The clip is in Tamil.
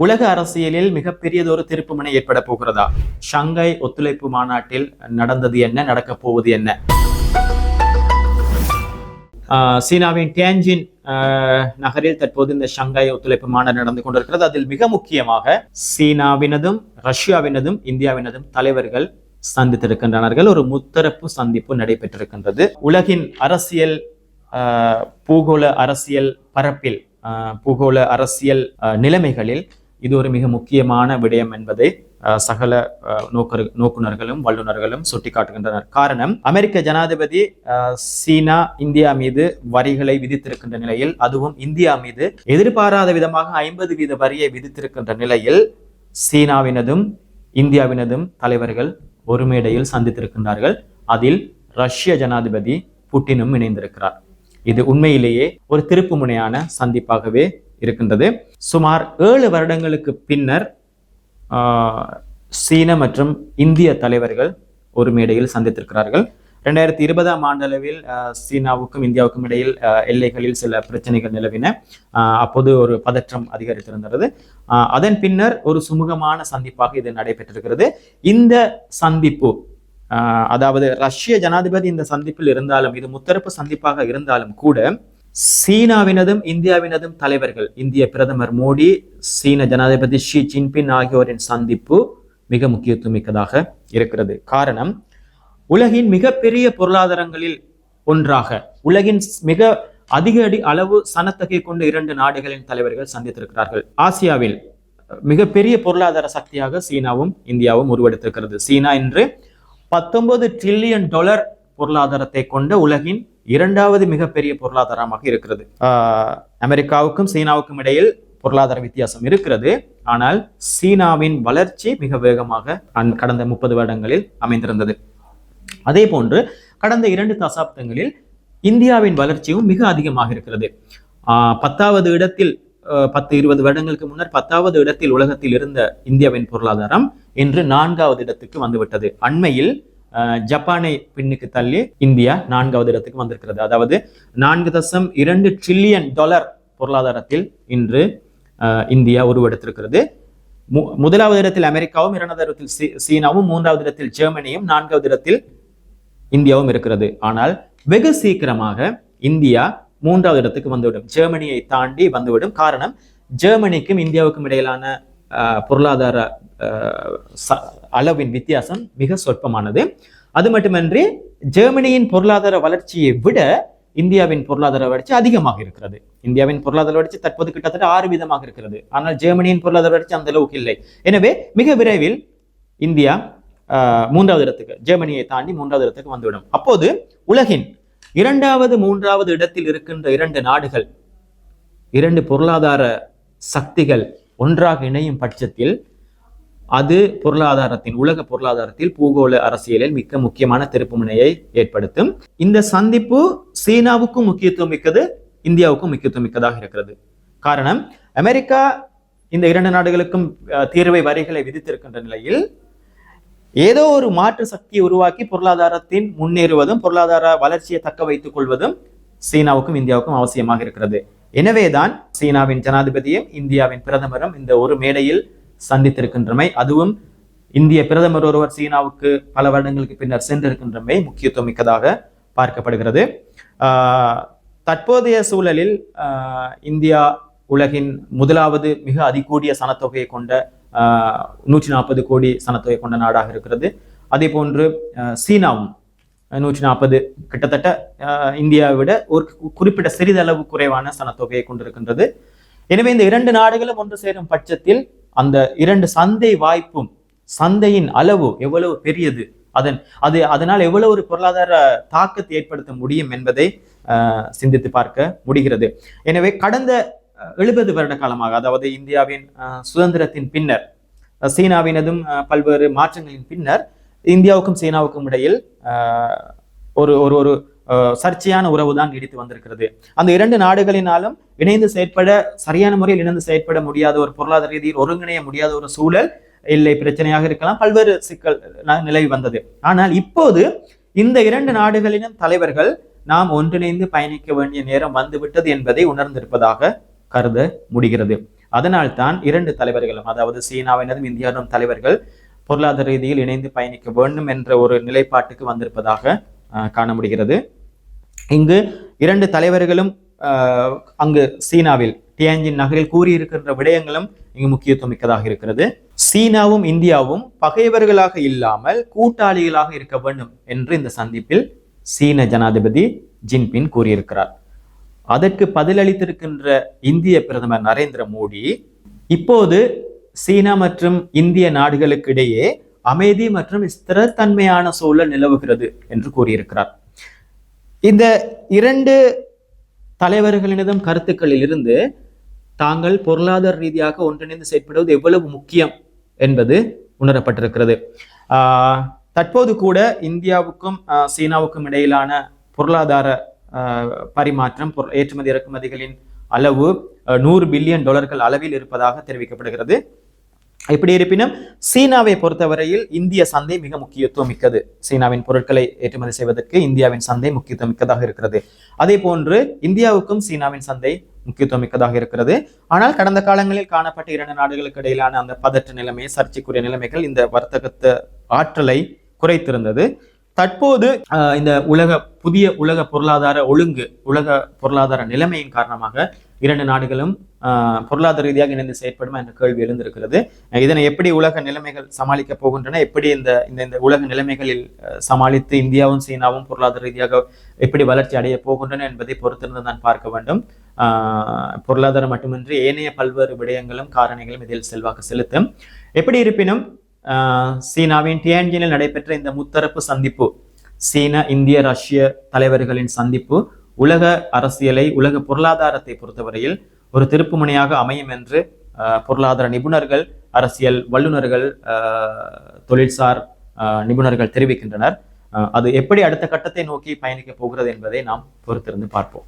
உலக அரசியலில் மிகப்பெரியதொரு திருப்புமுனை ஏற்பட போகிறதா? ஷங்காய் ஒத்துழைப்பு மாநாட்டில் நடந்தது என்ன நடக்கப் போவது என்ன? ஆஹ் சீனாவின் டியான்ஜின் ஆஹ் நகரில் தற்போது இந்த ஷங்காய் ஒத்துழைப்பு மாநாடு நடந்து கொண்டிருக்கிறது. அதில் மிக முக்கியமாக சீனாவினதும் ரஷ்யாவினதும் இந்தியாவினதும் தலைவர்கள் சந்தித்திருக்கின்றனர்கள். ஒரு முத்தரப்பு சந்திப்பு நடைபெற்றிருக்கின்றது. உலகின் அரசியல் ஆஹ் பூகோள அரசியல் பரப்பில் ஆஹ் பூகோள அரசியல் நிலைமைகளில் இது ஒரு மிக முக்கியமான விடயம் என்பதை சகல நோக்கர் நோக்கரு நோக்குனர்களும் வல்லுநர்களும் சுட்டிக்காட்டுகின்றனர். காரணம் அமெரிக்க ஜனாதிபதி சீனா இந்தியா மீது வரிகளை விதித்திருக்கின்ற நிலையில் அதுவும் இந்தியா மீது எதிர்பாராத விதமாக ஐம்பது வீத வரியை விதித்திருக்கின்ற நிலையில் சீனாவினதும் இந்தியாவினதும் தலைவர்கள் ஒரு மேடையில் சந்தித்திருக்கின்றார்கள். அதில் ரஷ்ய ஜனாதிபதி புட்டினும் இணைந்திருக்கிறார். இது உண்மையிலேயே ஒரு திருப்புமுனையான சந்திப்பாகவே இருக்கின்றது. சுமார் ஏழு வருடங்களுக்கு பின்னர் ஆஹ், சீன மற்றும் இந்திய தலைவர்கள் ஒரு மேடையில் சந்தித்திருக்கிறார்கள். ரெண்டாயிரத்தி இருபதாம் ஆண்டளவில் சீனாவுக்கும் இந்தியாவுக்கும் இடையில் எல்லைகளில் சில பிரச்சனைகள் நிலவின. அப்போது ஒரு பதற்றம் அதிகரித்திருந்தது. அதன் பின்னர் ஒரு சுமூகமான சந்திப்பாக இது நடைபெற்றிருக்கிறது. இந்த சந்திப்பு ஆஹ், அதாவது ரஷ்ய ஜனாதிபதி இந்த சந்திப்பில் இருந்தாலும் இது முத்தரப்பு சந்திப்பாக இருந்தாலும் கூட சீனாவினதும் இந்தியாவினதும் தலைவர்கள். இந்திய பிரதமர் மோடி சீன ஜனாதிபதி ஷி ஜின்பின் ஆகியோரின் சந்திப்பு மிக முக்கியத்துவமிக்கதாக இருக்கிறது. காரணம் உலகின் மிகப்பெரிய பொருளாதாரங்களில் ஒன்றாக உலகின் மிக அதிக அடி அளவு சனத்தொகை கொண்ட இரண்டு நாடுகளின் தலைவர்கள் சந்தித்திருக்கிறார்கள். ஆசியாவில் மிகப்பெரிய பொருளாதார சக்தியாக சீனாவும் இந்தியாவும் உருவெடுத்திருக்கிறது. சீனா இன்று பத்தொன்பது ட்ரில்லியன் டாலர் பொருளாதாரத்தை கொண்ட உலகின் இரண்டாவது மிகப்பெரிய பொருளாதாரமாக இருக்கிறது. ஆஹ் அமெரிக்காவுக்கும் சீனாவுக்கும் இடையில் பொருளாதார வித்தியாசம் இருக்கிறது. ஆனால் சீனாவின் வளர்ச்சி மிக வேகமாக கடந்த முப்பது வருடங்களில் அமைந்திருந்தது. அதே போன்று கடந்த இரண்டு தசாப்தங்களில் இந்தியாவின் வளர்ச்சியும் மிக அதிகமாக இருக்கிறது. பத்தாவது இடத்தில் பத்து இருபது வருடங்களுக்கு முன்னர் பத்தாவது இடத்தில் உலகத்தில் இருந்த இந்தியாவின் பொருளாதாரம் இன்று நான்காவது இடத்துக்கு வந்துவிட்டது. அண்மையில் ஜப்பானை பின்னுக்கு தள்ளி இந்தியா நான்காவது இடத்துக்கு வந்திருக்கிறது. அதாவது நான்கு தசம் இரண்டு ட்ரில்லியன் டாலர் பொருளாதாரத்தில் இன்று இந்தியா உருவெடுத்திருக்கிறது. மு- முதலாவது இடத்தில் அமெரிக்காவும் இரண்டாவது இடத்தில் சீ- சீனாவும் மூன்றாவது இடத்தில் ஜெர்மனியும் நான்காவது இடத்தில் இந்தியாவும் இருக்கிறது. ஆனால் வெகு சீக்கிரமாக இந்தியா மூன்றாவது இடத்துக்கு வந்துவிடும். ஜெர்மனியை தாண்டி வந்துவிடும். காரணம் ஜெர்மனிக்கும் இந்தியாவுக்கும் இடையிலான பொருளாதார ஆஹ், அளவின் வித்தியாசம் மிக சொற்பமானது. அது மட்டுமன்றி ஜெர்மனியின் பொருளாதார வளர்ச்சியை விட இந்தியாவின் பொருளாதார வளர்ச்சி அதிகமாக இருக்கிறது. இந்தியாவின் பொருளாதார வளர்ச்சி தற்போது கிட்டத்தட்ட ஆறு விதமாக இருக்கிறது. ஆனால் ஜெர்மனியின் பொருளாதார வளர்ச்சி அந்த அளவுக்கு இல்லை. எனவே மிக விரைவில் இந்தியா ஆஹ், மூன்றாவது இடத்துக்கு ஜெர்மனியை தாண்டி மூன்றாவது இடத்துக்கு வந்துவிடும். அப்போது உலகின் இரண்டாவது மூன்றாவது இடத்தில் இருக்கின்ற இரண்டு நாடுகள் இரண்டு பொருளாதார சக்திகள் ஒன்றாக இணையும் பட்சத்தில் அது பொருளாதாரத்தின் உலக பொருளாதாரத்தில் பூகோள அரசியலில் மிக முக்கியமான திருப்புமுனையை ஏற்படுத்தும். இந்த சந்திப்பு சீனாவுக்கும் முக்கியத்துவம் மிக்கது இந்தியாவுக்கும் முக்கியத்துவம் மிக்கதாக இருக்கிறது. காரணம் அமெரிக்கா இந்த இரண்டு நாடுகளுக்கும் அஹ், தீர்வை வரிகளை விதித்திருக்கின்ற நிலையில் ஏதோ ஒரு மாற்று சக்தியை உருவாக்கி பொருளாதாரத்தின் முன்னேறுவதும் பொருளாதார வளர்ச்சியை தக்க வைத்துக் கொள்வதும் சீனாவுக்கும் இந்தியாவுக்கும் அவசியமாக இருக்கிறது. எனவேதான் சீனாவின் ஜனாதிபதியும் இந்தியாவின் பிரதமரும் இந்த ஒரு மேடையில் சந்தித்திருக்கின்றமை அதுவும் இந்திய பிரதமர் ஒருவர் சீனாவுக்கு பல வருடங்களுக்கு பின்னர் சென்றிருக்கின்றமை முக்கியத்துவம் மிக்கதாக பார்க்கப்படுகிறது. தற்போதைய சூழலில் இந்தியா உலகின் முதலாவது மிக அதிகூடிய சனத்தொகையை கொண்ட நூற்றி நாற்பது கோடி சனத்தொகை கொண்ட நாடாக இருக்கிறது. அதே போன்று சீனாவும் நூற்றி நாற்பது கிட்டத்தட்ட இந்தியாவை விட ஒரு குறிப்பிட்ட சிறிதளவு குறைவான சனத்தொகையை கொண்டிருக்கின்றது. எனவே இந்த இரண்டு நாடுகளும் ஒன்று சேரும் பட்சத்தில் அந்த இரண்டு சந்தை வாய்ப்பும் சந்தையின் அளவு எவ்வளவு பெரியது? அதன் அது அதனால் எவ்வளவு ஒரு பொருளாதார தாக்கத்தை ஏற்படுத்த முடியும் என்பதை சிந்தித்து பார்க்க முடிகிறது. எனவே கடந்த எழுபது வருட காலமாக அதாவது இந்தியாவின் சுதந்திரத்தின் பின்னர் சீனாவினதும் பல்வேறு மாற்றங்களின் பின்னர் இந்தியாவுக்கும் சீனாவுக்கும் இடையில் ஒரு ஒரு ஒரு சர்ச்சையான உறவு தான் நீடித்து வந்திருக்கிறது. அந்த இரண்டு நாடுகளினாலும் இணைந்து செயற்பட சரியான முறையில் இணைந்து செயற்பட முடியாத ஒரு பொருளாதார ரீதியில் ஒருங்கிணைய முடியாத ஒரு சூழல் இல்லை பிரச்சனையாக இருக்கலாம். பல்வேறு சிக்கல் ந- நிலவி வந்தது. ஆனால் இப்போது இந்த இரண்டு நாடுகளிலும் தலைவர்கள் நாம் ஒன்றிணைந்து பயணிக்க வேண்டிய நேரம் வந்துவிட்டது என்பதை உணர்ந்திருப்பதாக கருத முடிகிறது. அதனால்தான் இரண்டு தலைவர்களும் அதாவது சீனாவினதும் இந்தியாவினரும் தலைவர்கள் பொருளாதார ரீதியில் இணைந்து பயணிக்க வேண்டும் என்ற ஒரு நிலைப்பாட்டுக்கு வந்திருப்பதாக காண முடிகிறது. இங்கு இரண்டு தலைவர்களும் அங்கு சீனாவில் டியாஞ்சின் நகரில் கூறியிருக்கின்ற விடயங்களும் இங்கு முக்கியத்துவம் மிக்கதாக இருக்கிறது. சீனாவும் இந்தியாவும் பகைவர்களாக இல்லாமல் கூட்டாளிகளாக இருக்க வேண்டும் என்று இந்த சந்திப்பில் சீன ஜனாதிபதி ஜின்பின் கூறியிருக்கிறார். அதற்கு பதிலளித்திருக்கின்ற இந்திய பிரதமர் நரேந்திர மோடி இப்போது சீனா மற்றும் இந்திய நாடுகளுக்கு இடையே அமைதி மற்றும் ஸ்திரத்தன்மையான சூழல் நிலவுகிறது என்று கூறியிருக்கிறார். இந்த இரண்டு தலைவர்களினதும் கருத்துக்களில் இருந்து தாங்கள் பொருளாதார ரீதியாக ஒன்றிணைந்து செயற்படுவது எவ்வளவு முக்கியம் என்பது உணரப்பட்டிருக்கிறது. தற்போது கூட இந்தியாவுக்கும் சீனாவுக்கும் இடையிலான பொருளாதார பரிமாற்றம் ஏற்றுமதி இறக்குமதிகளின் அளவு நூறு பில்லியன் டாலர்கள் அளவில் இருப்பதாக தெரிவிக்கப்படுகிறது. எப்படி இருப்பினும் சீனாவை பொறுத்தவரையில் இந்திய சந்தை மிக முக்கியத்துவம் மிக்கது. சீனாவின் பொருட்களை ஏற்றுமதி செய்வதற்கு இந்தியாவின் சந்தை முக்கியத்துவம் மிக்கதாக இருக்கிறது. அதே போன்று இந்தியாவுக்கும் சீனாவின் சந்தை முக்கியத்துவம் மிக்கதாக இருக்கிறது. ஆனால் கடந்த காலங்களில் காணப்பட்ட இரண்டு நாடுகளுக்கு இடையிலான அந்த பதற்ற நிலைமை சர்ச்சைக்குரிய நிலைமைகள் இந்த வர்த்தகத்தை ஆற்றலை குறைத்திருந்தது. தற்போது இந்த உலக புதிய உலக பொருளாதார ஒழுங்கு உலக பொருளாதார நிலைமையின் காரணமாக இரண்டு நாடுகளும் பொருளாதார ரீதியாக இணைந்து செயற்படுமா என்ற கேள்வி எழுந்திருக்கிறது. இதனை எப்படி உலக நிலைமைகள் சமாளிக்க போகின்றன? எப்படி இந்த இந்த இந்த உலக நிலைமைகளில் சமாளித்து இந்தியாவும் சீனாவும் பொருளாதார ரீதியாக எப்படி வளர்ச்சி அடைய போகின்றன என்பதை பொறுத்திருந்து தான் பார்க்க வேண்டும். பொருளாதாரம் மட்டுமின்றி ஏனைய பல்வேறு விடயங்களும் காரணிகளும் இதில் செல்வாக்கு செலுத்தும். எப்படி இருப்பினும் சீனாவின் டியான்ஜினில் நடைபெற்ற இந்த முத்தரப்பு சந்திப்பு சீன இந்திய ரஷ்ய தலைவர்களின் சந்திப்பு உலக அரசியலை உலக பொருளாதாரத்தை பொறுத்தவரையில் ஒரு திருப்புமுனையாக அமையும் என்று ஆஹ், பொருளாதார நிபுணர்கள் அரசியல் வல்லுநர்கள் ஆஹ், தொழில்சார் ஆஹ், நிபுணர்கள் தெரிவிக்கின்றனர். அது எப்படி அடுத்த கட்டத்தை நோக்கி பயணிக்க போகிறது என்பதை நாம் பொறுத்திருந்து பார்ப்போம்.